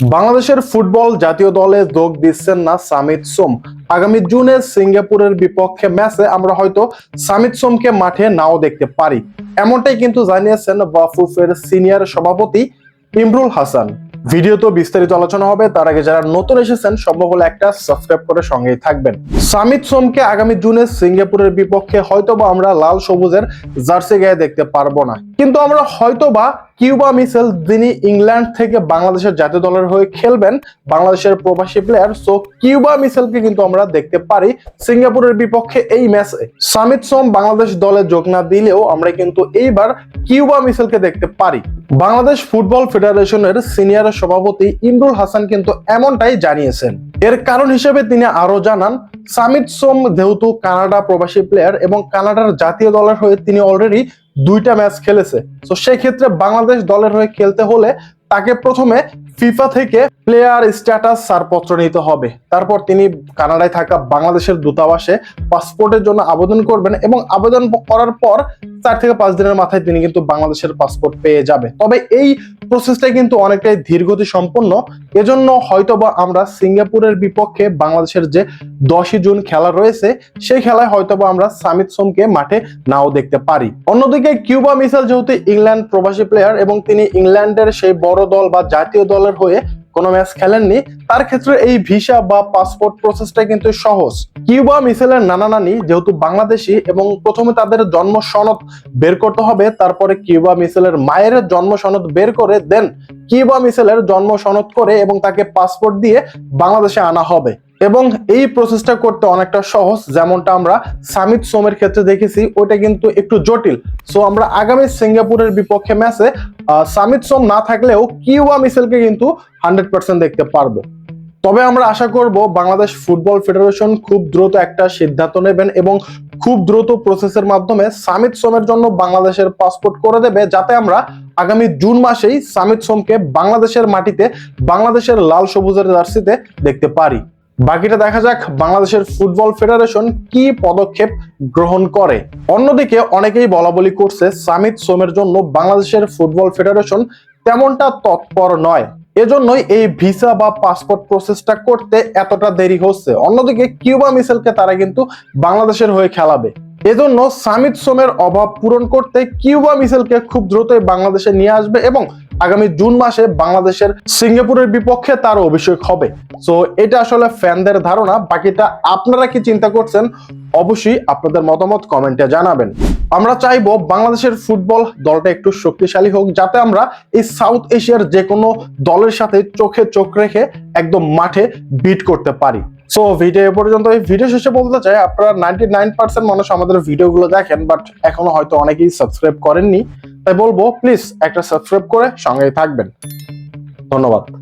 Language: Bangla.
বাংলাদেশের ফুটবল জাতীয় দলে যোগ দিচ্ছেন না সামিত সোম। আগামী জুনে সিঙ্গাপুরের বিপক্ষে ম্যাচে আমরা হয়তো সামিত সোমকে মাঠে নাও দেখতে পারি। এমনটাই কিন্তু জানিয়েছেন বাফুফের সিনিয়র সভাপতি ইমরুল হাসান। ভিডিও তো বিস্তারিত আলোচনা হবে, তার আগে যারা নতুন এসেছেন সম্ভব হলে একটা সাবস্ক্রাইব করে সঙ্গেই থাকবেন। সামিত সোমকে আগামী জুনে সিঙ্গাপুরের বিপক্ষে হয়তোবা আমরা লাল সবুজের জার্সি গায়ে দেখতে পারব না। কিন্তু আমরা হয়তোবা কিউবা মিসেল, যিনি ইংল্যান্ড থেকে বাংলাদেশের জাতীয় দলের হয়ে খেলবেন, বাংলাদেশের প্রবাসী প্লেয়ার সো কিউবা মিসেলকে কিন্তু আমরা দেখতে পারি সিঙ্গাপুরের বিপক্ষে এই ম্যাচে সামিত সোম বাংলাদেশ দলে যোগ না দিলেও আমরা কিন্তু এইবার কিউবা মিসেলকে দেখতে পারি। বাংলাদেশ ফুটবল ফেডারেশনের সিনিয়র সভাপতি ইমরুল হাসান কিন্তু এমনটাই জানিয়েছেন। এর কারণ হিসেবে তিনি আরও জানান, সামিত সোম যেহেতু কানাডা প্রবাসী প্লেয়ার এবং কানাডার জাতীয় দলের হয়ে তিনি অলরেডি দুইটা ম্যাচ খেলেছে। তো সেই ক্ষেত্রে বাংলাদেশ দলের হয়ে খেলতে হলে তাকে প্রথমে ফিফা থেকে প্লেয়ার স্ট্যাটাস ছাড়পত্র নিতে হবে। তারপর তিনি কানাডায় থাকা বাংলাদেশের দূতাবাসে পাসপোর্টের জন্য আবেদন করবেন এবং আবেদন করার পর চার থেকে পাঁচ দিনের মাথায় তিনি কিন্তু বাংলাদেশের পাসপোর্ট পেয়ে যাবে। তবে এই প্রসেসটা কিন্তু অনেকটাই ধীরগতি সম্পন্ন এজন্য হয়তোবা আমরা সিঙ্গাপুরের বিপক্ষে বাংলাদেশের যে দশই জুন খেলা রয়েছে, সেই খেলায় হয়তোবা আমরা সামিত সোমকে মাঠে নাও দেখতে পারি। অন্যদিকে কিউবা মিসাল যেহেতু ইংল্যান্ড প্রবাসী প্লেয়ার এবং তিনি ইংল্যান্ডের সেই বড় দল বা জাতীয় দলের হয়ে কোনো ম্যাচ খেলেননি, তার ক্ষেত্রে এই ভিসা বা পাসপোর্ট প্রসেসটা কিন্তু সহজ। কিউবা মিসেলের নানা নানি যেহেতু বাংলাদেশি এবং প্রথমে তাদের জন্ম সনদ বের করতে হবে, তারপরে কিউবা মিসেলের মায়ের জন্ম সনদ বের করে দেন কিউবা মিসেলের জন্ম সনদ করে এবং তাকে পাসপোর্ট দিয়ে বাংলাদেশে আনা হবে। এবং এই প্রসেসটা করতে অনেকটা সহজ, যেমনটা আমরা সামিত সোমের ক্ষেত্রে দেখেছি ওটা কিন্তু একটু জটিল। সো আমরা আগামী সিঙ্গাপুরের বিপক্ষে ম্যাচে সামিত সোম না থাকলেও কিউবা মিসেলকে কিন্তু হান্ড্রেড পার্সেন্ট দেখতে পারব। তবে আমরা আশা করব বাংলাদেশ ফুটবল ফেডারেশন খুব দ্রুত একটা সিদ্ধান্ত নেবেন এবং খুব দ্রুত প্রসেসের মাধ্যমে সামিত সোমের জন্য বাংলাদেশের পাসপোর্ট করে দেবে, যাতে আমরা আগামী জুন মাসেই সামিত সোমকে বাংলাদেশের মাটিতে, বাংলাদেশের লাল সবুজের জার্সিতে দেখতে পারি। বাকিটা দেখা যাক বাংলাদেশের ফুটবল ফেডারেশন কি পদক্ষেপ গ্রহণ করে। অন্যদিকে অনেকেই বলা বলি করছে সামিত সোমের জন্য বাংলাদেশের ফুটবল ফেডারেশন তেমনটা তৎপর নয়। এজন্যই এই ভিসা বা পাসপোর্ট প্রসেসটা করতে এতটা দেরি হচ্ছে। অন্যদিকে কিউবা মিসেলকে তারা কিন্তু বাংলাদেশের হয়ে খেলাবে। এজন্য সামিত সোমের অভাব পূরণ করতে কিউবা মিসেলকে খুব দ্রুতই বাংলাদেশে নিয়ে আসবে এবং আগামী জুন মাসে বাংলাদেশের সিঙ্গাপুরের বিপক্ষে তার অভিষেক হবে। সো এটা আসলে ফ্যানদের ধারণা। বাকিটা আপনারা কি চিন্তা করছেন? অবশ্যই আপনাদের মতামত কমেন্টে জানাবেন। আমরা চাইব বাংলাদেশের ফুটবল দলটা একটু শক্তিশালী হোক, যাতে আমরা এই সাউথ এশিয়ার যে কোনো দলের সাথে চোখে চোখ রেখে একদম মাঠে বিট করতে পারি। সো ভিডিও এ পর্যন্ত এই ভিডিও শেষে বলতে চাই, আপনারা নাইনটি নাইন পার্সেন্ট মানুষ আমাদের ভিডিওগুলো দেখেন বাট এখনও হয়তো অনেকেই সাবস্ক্রাইব করেননি। তাই বলব প্লিজ একটা সাবস্ক্রাইব করে সঙ্গেই থাকবেন। ধন্যবাদ।